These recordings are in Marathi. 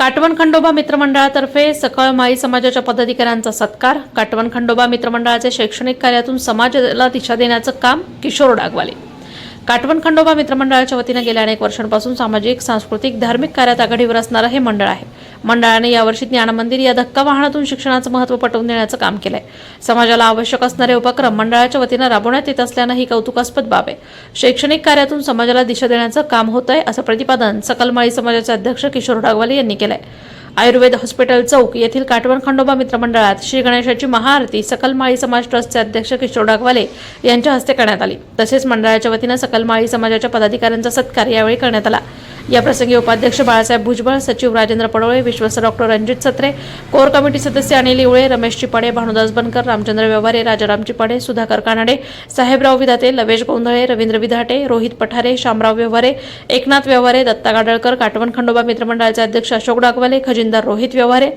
काटवण खंडोबा मित्रमंडळातर्फे सकळ माळी समाजाच्या पदाधिकाऱ्यांचा सत्कार. काटवण खंडोबा मित्रमंडळाचे शैक्षणिक कार्यातून समाजाला दिशा देण्याचं काम किशोर डागवाले. काटवण खंडोबा मित्रमंडळाच्या वतीनं गेल्या अनेक वर्षांपासून सामाजिक सांस्कृतिक धार्मिक कार्यात आघाडीवर असणारं हे मंडळ आहे. मंडळाने यावर्षी ज्ञानमंदिर या धक्का वाहनातून शिक्षणाचं महत्त्व पटवून देण्याचं काम केलंय. समाजाला आवश्यक असणारे उपक्रम मंडळाच्या वतीनं राबवण्यात येत असल्यानं ही कौतुकास्पद बाब आहे. शैक्षणिक कार्यातून समाजाला दिशा देण्याचं काम होत आहे असं प्रतिपादन सकलमाळी समाजाचे अध्यक्ष किशोर डागवाले यांनी केलंय. आयुर्वेद हॉस्पिटल चौक येथील काटवण खंडोबा मित्रमंडळात श्री गणेशाची महाआरती सकलमाळी समाज ट्रस्टचे अध्यक्ष किशोर डागवाले यांच्या हस्ते करण्यात आली. तसेच मंडळाच्या वतीनं सकलमाळी समाजाच्या पदाधिकाऱ्यांचा सत्कार यावेळी करण्यात आला. याप्रसंगी उपाध्यक्ष बाळासाहेब भुजबळ सचिव राजेंद्र पडोळे विश्वस्त डॉक्टर रणजित सत्रे कोर कमिटी सदस्य अनिल इवळे रमेश चिपाडे भानुदास बनकर रामचंद्र व्यवहारे राजाराम चिपाडे सुधाकर कानाडे साहेबराव विधाते लवेश गोंधळे रवींद्र विधाटे रोहित पठारे शामराव व्यवहारे एकनाथ व्यवहारे दत्ता गाडळकर काटवण खंडोबा मित्रमंडळाचे अध्यक्ष अशोक डागवाले खजिनदार रोहित व्यवहारे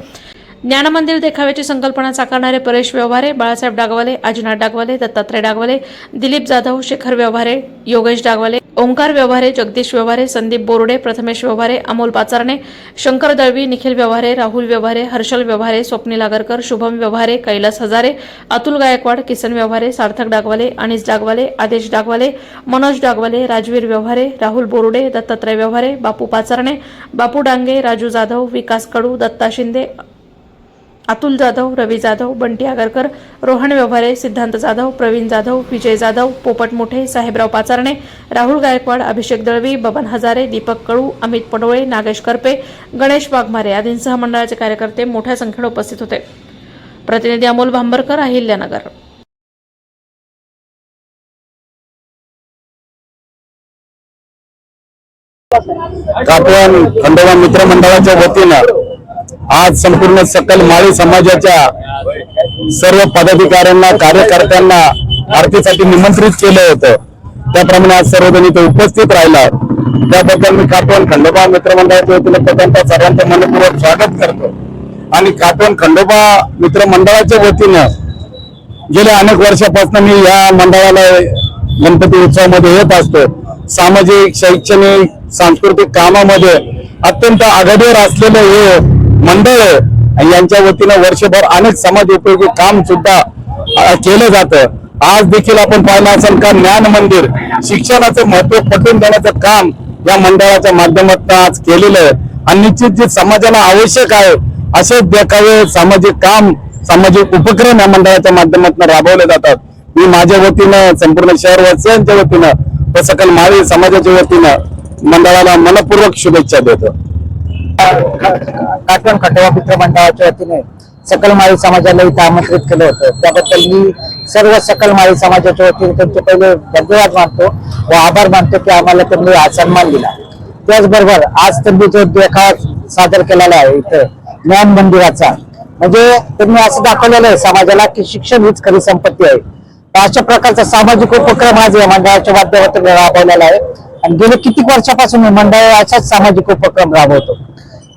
ज्ञानमंदिर देखाव्याची संकल्पना साकारणारे परेश व्यवहारे बाळासाहेब डागवाले अजिनाथ डागवाले दत्तात्रय डागवाले दिलीप जाधव शेखर व्यवहारे योगेश डागवाले ओंकार व्यवहारे जगदीश व्यवहारे संदीप बोर्डे प्रथमेश व्यवहारे अमोल पाचारणे शंकर दळवी निखिल व्यवहारे राहुल व्यवहारे हर्षल व्यवहारे स्वप्नील आगरकर शुभम व्यवहारे कैलास हजारे अतुल गायकवाड किसन व्यवहारे सार्थक डागवाले अनिस डागवाले आदेश डागवाले मनोज डागवाले राजवीर व्यवहारे राहुल बोरुडे दत्तात्रय व्यवहारे बापू पाचारणे बापू डांगे राजू जाधव विकास कडू दत्ता शिंदे अतुल जाधव रवी जाधव बंटी आगरकर रोहन व्यवहारे सिद्धांत जाधव प्रवीण जाधव विजय जाधव पोपट मोठे साहेबराव पाचारणे राहुल गायकवाड अभिषेक दळवी बबन हजारे दीपक कळू अमित पडोळे नागेश करपे गणेश वाघमारे आदींसह मंडळाचे कार्यकर्ते मोठ्या संख्येने उपस्थित होते. प्रतिनिधी अमोल भांबरकर अहिल्यानगर. खंडोबा मित्र मंडळाच्या वतीनं आज संपूर्ण सकल माळी समाजाच्या सर्व पदाधिकाऱ्यांना कार्यकर्त्यांना आरतीसाठी निमंत्रित केलं होतं. त्याप्रमाणे आज सर्वजण इथे उपस्थित राहिला त्याबद्दल मी काटवण खंडोबा मित्र वतीने प्रथमतः सर्वांचं मनपूर्वक स्वागत करतो. आणि काटवण खंडोबा मित्रमंडळाच्या वतीनं गेल्या अनेक वर्षापासून मी या मंडळाला गणपती उत्सवामध्ये येत असतो. सामाजिक शैक्षणिक सांस्कृतिक कामामध्ये अत्यंत आघाडीवर असलेलं हे मंडळ आहे आणि यांच्या वतीनं वर्षभर अनेक समाज उपयोगी काम सुद्धा केलं जातं. आज देखील आपण पाहिलं असेल का ज्ञान मंदिर. शिक्षणाचं महत्त्व पटवून देण्याचं काम या मंडळाच्या माध्यमातून आज केलेलं आहे. आणि निश्चित जे समाजाला आवश्यक आहे असे देखावे सामाजिक काम सामाजिक उपक्रम या मंडळाच्या माध्यमातून राबवले जातात. मी माझ्या वतीनं संपूर्ण शहरवासियांच्या वतीनं व सकल माळी समाजाच्या वतीनं मंडळाला मनपूर्वक शुभेच्छा देतो. काटवण खंडोबा मित्र मंडळाच्या वतीने सकल माळी समाजाला इथं आमंत्रित केलं होतं. त्याबद्दल मी सर्व सकल माळी समाजाच्या वतीने त्यांचे पहिले धन्यवाद मानतो व आभार मानतो की आम्हाला त्यांनी हा सन्मान दिला. त्याचबरोबर आज त्यांनी जो देखावा सादर केलेला आहे इथं ज्ञान मंदिराचा म्हणजे त्यांनी असं दाखवलेलं आहे समाजाला की शिक्षण हीच खरी संपत्ती आहे. तर अशा प्रकारचा सामाजिक उपक्रम आज या मंडळाच्या माध्यमातून राबवलेला आहे. आणि गेले कितीक वर्षापासून हे मंडळ अशाच सामाजिक उपक्रम राबवतो.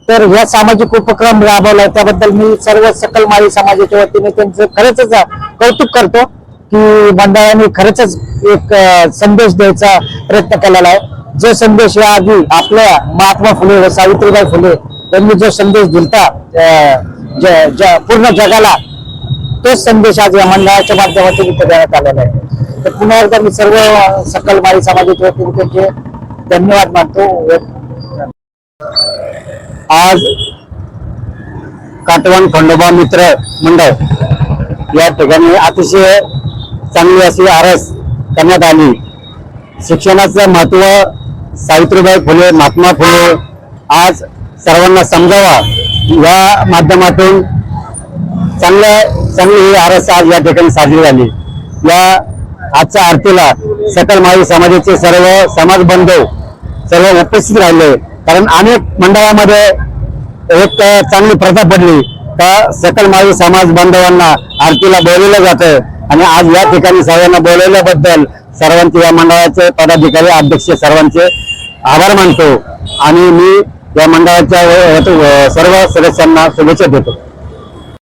तर ह्या सामाजिक उपक्रम राबवला त्याबद्दल मी सर्व सकल माळी समाजाच्या वतीने त्यांचं खरंच कौतुक करतो की मंडळाने खरंच एक संदेश द्यायचा प्रयत्न केलेला आहे. जो संदेश या आधी आपल्या महात्मा फुले व सावित्रीबाई फुले यांनी जो संदेश दिलता पूर्ण जगाला तोच संदेश आज या मंडळाच्या माध्यमातून इथे देण्यात आलेला आहे. तर पुन्हा एकदा मी सर्व सकल माळी समाजाच्या वतीने त्यांचे धन्यवाद मानतो आज काटवण खंडोबा मित्र मंडळ या ठिकाणी अतिशय चांगली अशी आरस करण्यात आली. शिक्षणाचं महत्त्व सावित्रीबाई फुले महात्मा फुले आज सर्वांना समजावा या माध्यमातून चांगल्या चांगली ही आरस आज या ठिकाणी साजरी झाली. या आजच्या आरतीला सकल माई समाजाचे सर्व समाज बांधव सर्व उपस्थित राहिले. कारण अनेक मंडळामध्ये एक चांगली प्रथा पडली का सकल माळी समाज बांधवांना आरतीला बोलवलं जातं आणि आज या ठिकाणी सर्वांना बोलवल्याबद्दल सर्वांचे या मंडळाचे पदाधिकारी अध्यक्ष सर्वांचे आभार मानतो. आणि मी या मंडळाच्या सर्व सदस्यांना शुभेच्छा देतो.